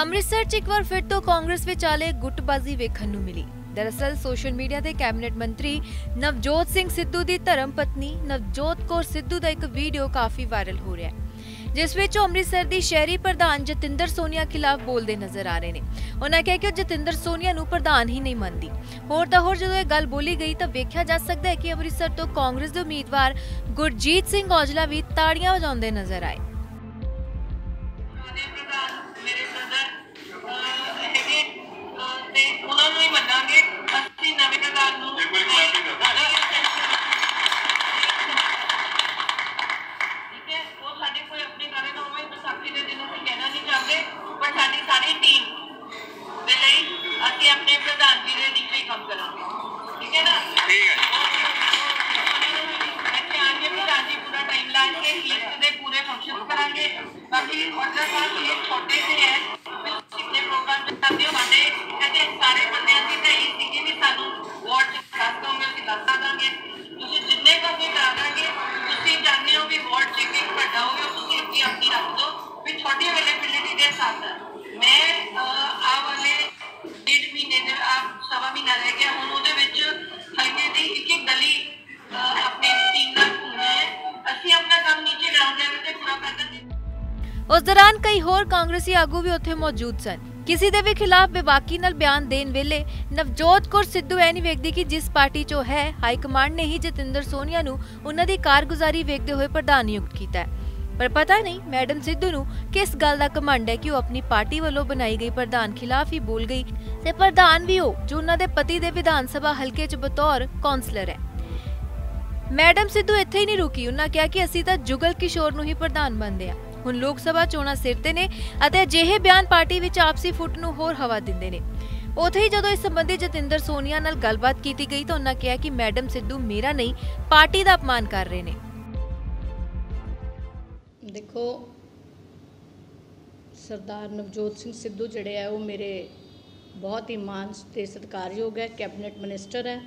ਅੰਮ੍ਰਿਤਸਰ 'ਚ ਇੱਕ ਵਾਰ ਫਿਰ ਤੋਂ ਕਾਂਗਰਸ ਵਿਚਾਲੇ ਗੁੱਟਬਾਜ਼ੀ ਵੇਖਣ ਨੂੰ ਮਿਲੀ। ਦਰਅਸਲ ਸੋਸ਼ਲ ਮੀਡੀਆ ਤੇ ਕੈਬਨਿਟ ਮੰਤਰੀ ਨਵਜੋਤ ਸਿੰਘ ਸਿੱਧੂ ਦੀ ਧਰਮ ਪਤਨੀ ਨਵਜੋਤ ਕੌਰ ਸਿੱਧੂ ਦਾ ਇੱਕ ਵੀਡੀਓ ਕਾਫੀ ਵਾਇਰਲ ਹੋ ਰਿਹਾ ਹੈ, ਜਿਸ ਵਿੱਚ ਉਹ ਅੰਮ੍ਰਿਤਸਰ ਦੀ ਸ਼ਹਿਰੀ ਪ੍ਰਧਾਨ ਜਤਿੰਦਰ ਸੋਨੀਆ ਖਿਲਾਫ ਬੋਲਦੇ ਨਜ਼ਰ ਆ ਰਹੇ ਨੇ। ਉਹਨਾਂ ਕਿਹਾ ਕਿ ਉਹ ਜਤਿੰਦਰ ਸੋਨੀਆ ਨੂੰ ਪ੍ਰਧਾਨ ਹੀ ਨਹੀਂ ਮੰਨਦੀ। ਹੋਰ ਤਾਂ ਹੋਰ ਜਦੋਂ ਇਹ ਗੱਲ ਬੋਲੀ ਗਈ ਤਾਂ ਵੇਖਿਆ ਜਾ ਸਕਦਾ ਹੈ ਕਿ ਅੰਮ੍ਰਿਤਸਰ ਤੋਂ ਕਾਂਗਰਸ ਦੇ ਉਮੀਦਵਾਰ ਗੁਰਜੀਤ ਸਿੰਘ ਔਜਲਾ ਵੀ ਤਾੜੀਆਂ ਵਜਾਉਂਦੇ ਨਜ਼ਰ ਆਏ। ਕਰਾਂਗੇ ਬਾਕੀ ਆਰਡਰ ਸਾਹਿਬ ਇਹ ਛੋਟੇ ਜਿਹੇ ਉਸ ਦੌਰਾਨ ਕਈ ਹੋਰ ਕਾਂਗਰਸੀ ਆਗੂ ਵੀ ਉੱਥੇ ਮੌਜੂਦ ਸਨ। ਕਿਸੇ ਦੇ ਵੀ ਖਿਲਾਫ ਬੇਬਾਕੀ ਨਾਲ ਬਿਆਨ ਦੇਣ ਵੇਲੇ ਨਵਜੋਤ ਕੌਰ ਸਿੱਧੂ ਐ ਨਹੀਂ ਵੇਖਦੀ ਕਿ ਜਿਸ ਪਾਰਟੀ 'ਚ ਉਹ ਹੈ, ਹਾਈ ਕਮਾਂਡ ਨੇ ਹੀ ਜਤਿੰਦਰ ਸੋਨੀਆ ਨੂੰ ਉਹਨਾਂ ਦੀ ਕਾਰਗੁਜ਼ਾਰੀ ਵੇਖਦੇ ਹੋਏ ਪ੍ਰਧਾਨ ਨਿਯੁਕਤ ਕੀਤਾ ਹੈ। ਪਰ ਪਤਾ ਨਹੀਂ, ਮੈਡਮ ਸਿੱਧੂ ਨੂੰ ਕਿਸ ਗੱਲ ਦਾ ਕਮੰਡ ਹੈ ਕਿ ਉਹ ਆਪਣੀ ਪਾਰਟੀ ਵੱਲੋਂ ਬਣਾਈ ਗਈ ਪ੍ਰਧਾਨ ਖਿਲਾਫ ਹੀ ਬੋਲ ਗਈ ਤੇ ਪ੍ਰਧਾਨ ਵੀ ਹੋ ਜੋ ਉਹਨਾਂ ਦੇ ਪਤੀ ਦੇ ਵਿਧਾਨ ਸਭਾ ਹਲਕੇ 'ਚ ਬਤੌਰ ਕੌਂਸਲਰ ਹੈ। ਮੈਡਮ ਸਿੱਧੂ ਇੱਥੇ ਹੀ ਨਹੀਂ ਰੁਕੀ, ਉਹਨਾਂ ਕਿਹਾ ਕਿ ਅਸੀਂ ਤਾਂ ਜੁਗਲ ਕਿਸ਼ੋਰ ਨੂੰ ਹੀ ਪ੍ਰਧਾਨ ਬਣਦੇ ਆ ਹੁਣ ਲੋਕ ਸਭਾ ਚੋਣਾਂ ਸਿਰ ਤੇ ਨੇ ਅਤੇ ਅਜਿਹੇ ਬਿਆਨ ਪਾਰਟੀ ਵਿੱਚ ਆਪਸੀ ਫੁੱਟ ਨੂੰ ਹੋਰ ਹਵਾ ਦਿੰਦੇ ਨੇ। ਉਥੇ ਹੀ ਜਦੋਂ ਇਸ ਸੰਬੰਧੀ ਜਤਿੰਦਰ ਸੋਨੀਆ ਨਾਲ ਗੱਲਬਾਤ ਕੀਤੀ ਗਈ ਤਾਂ ਉਹਨਾਂ ਕਿਹਾ ਕਿ ਮੈਡਮ ਸਿੱਧੂ ਮੇਰਾ ਨਹੀਂ, ਪਾਰਟੀ ਦਾ ਅਪਮਾਨ ਕਰ ਰਹੇ ਨੇ। ਦੇਖੋ, ਸਰਦਾਰ ਨਵਜੋਤ ਸਿੰਘ ਸਿੱਧੂ ਜਿਹੜੇ ਆ, ਉਹ ਮੇਰੇ ਬਹੁਤ ਹੀ ਮਾਨ ਤੇ ਸਤਿਕਾਰਯੋਗ ਹੈ, ਕੈਬਨਿਟ ਮਿਨਿਸਟਰ ਹੈ।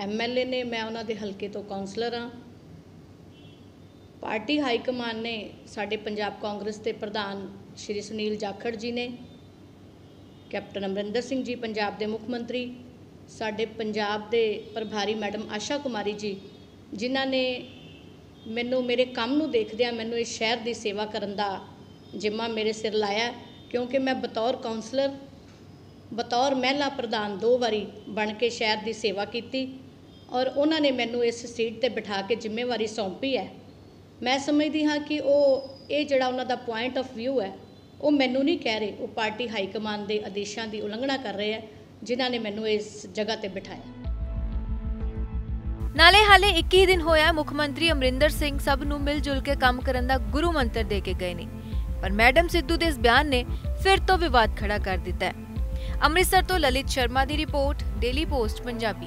ਐਮਐਲਏ ਨੇ, ਮੈਂ ਉਹਨਾਂ ਦੇ ਹਲਕੇ ਤੋਂ ਕਾਉਂਸਲਰ ਹਾਂ। ਪਾਰਟੀ ਹਾਈ ਕਮਾਨ ਨੇ ਸਾਡੇ ਪੰਜਾਬ ਕਾਂਗਰਸ ਦੇ ਪ੍ਰਧਾਨ ਸ਼੍ਰੀ ਸੁਨੀਲ ਜਾਖੜ ਜੀ ਨੇ, ਕੈਪਟਨ ਅਮਰਿੰਦਰ ਸਿੰਘ ਜੀ ਪੰਜਾਬ ਦੇ ਮੁੱਖ ਮੰਤਰੀ, ਸਾਡੇ ਪੰਜਾਬ ਦੇ ਪ੍ਰਭਾਰੀ ਮੈਡਮ ਆਸ਼ਾ ਕੁਮਾਰੀ ਜੀ, ਜਿਨ੍ਹਾਂ ਨੇ ਮੈਨੂੰ ਮੇਰੇ ਕੰਮ ਨੂੰ ਦੇਖਦਿਆਂ ਮੈਨੂੰ ਇਸ ਸ਼ਹਿਰ ਦੀ ਸੇਵਾ ਕਰਨ ਦਾ ਜਿੰਮਾ ਮੇਰੇ ਸਿਰ ਲਾਇਆ, ਕਿਉਂਕਿ ਮੈਂ ਬਤੌਰ ਕਾਉਂਸਲਰ ਬਤੌਰ ਮਹਿਲਾ ਪ੍ਰਧਾਨ ਦੋ ਵਾਰੀ ਬਣ ਕੇ ਸ਼ਹਿਰ ਦੀ ਸੇਵਾ ਕੀਤੀ ਔਰ ਉਹਨਾਂ ਨੇ ਮੈਨੂੰ ਇਸ ਸੀਟ ਤੇ ਬਿਠਾ ਕੇ ਜ਼ਿੰਮੇਵਾਰੀ ਸੌਂਪੀ ਹੈ। ਮੈਂ ਸਮਝਦੀ ਹਾਂ ਕਿ ਉਹ, ਇਹ ਜਿਹੜਾ ਉਹਨਾਂ ਦਾ ਪੁਆਇੰਟ ਆਫ ਵਿਊ ਹੈ, ਉਹ ਮੈਨੂੰ ਨਹੀਂ ਕਹਿ ਰਹੇ। ਉਹ ਪਾਰਟੀ ਹਾਈ ਕਮਾਨ ਦੇ ਆਦੇਸ਼ਾਂ ਦੀ ਉਲੰਘਣਾ ਕਰ ਰਹੇ ਹੈ, ਜਿਨ੍ਹਾਂ ਨੇ ਮੈਨੂੰ ਇਸ ਜਗ੍ਹਾ ਤੇ ਬਿਠਾਇਆ। ਨਾਲੇ ਹਾਲੇ 21 ਦਿਨ ਹੋਇਆ, ਮੁੱਖ ਮੰਤਰੀ ਅਮਰਿੰਦਰ ਸਿੰਘ ਸਭ ਨੂੰ ਮਿਲ ਜੁਲ ਕੇ ਕੰਮ ਕਰਨ ਦਾ ਗੁਰੂ ਮੰਤਰ ਦੇ ਕੇ ਗਏ ਨੇ। ਪਰ ਮੈਡਮ ਸਿੱਧੂ ਦੇ ਇਸ ਬਿਆਨ ਨੇ ਫਿਰ ਤੋਂ ਵਿਵਾਦ ਖੜਾ ਕਰ ਦਿੱਤਾ ਹੈ। ਅੰਮ੍ਰਿਤਸਰ ਤੋਂ ਲਲਿਤ ਸ਼ਰਮਾ ਦੀ ਰਿਪੋਰਟ, ਡੇਲੀ ਪੋਸਟ, ਪੰਜਾਬੀ।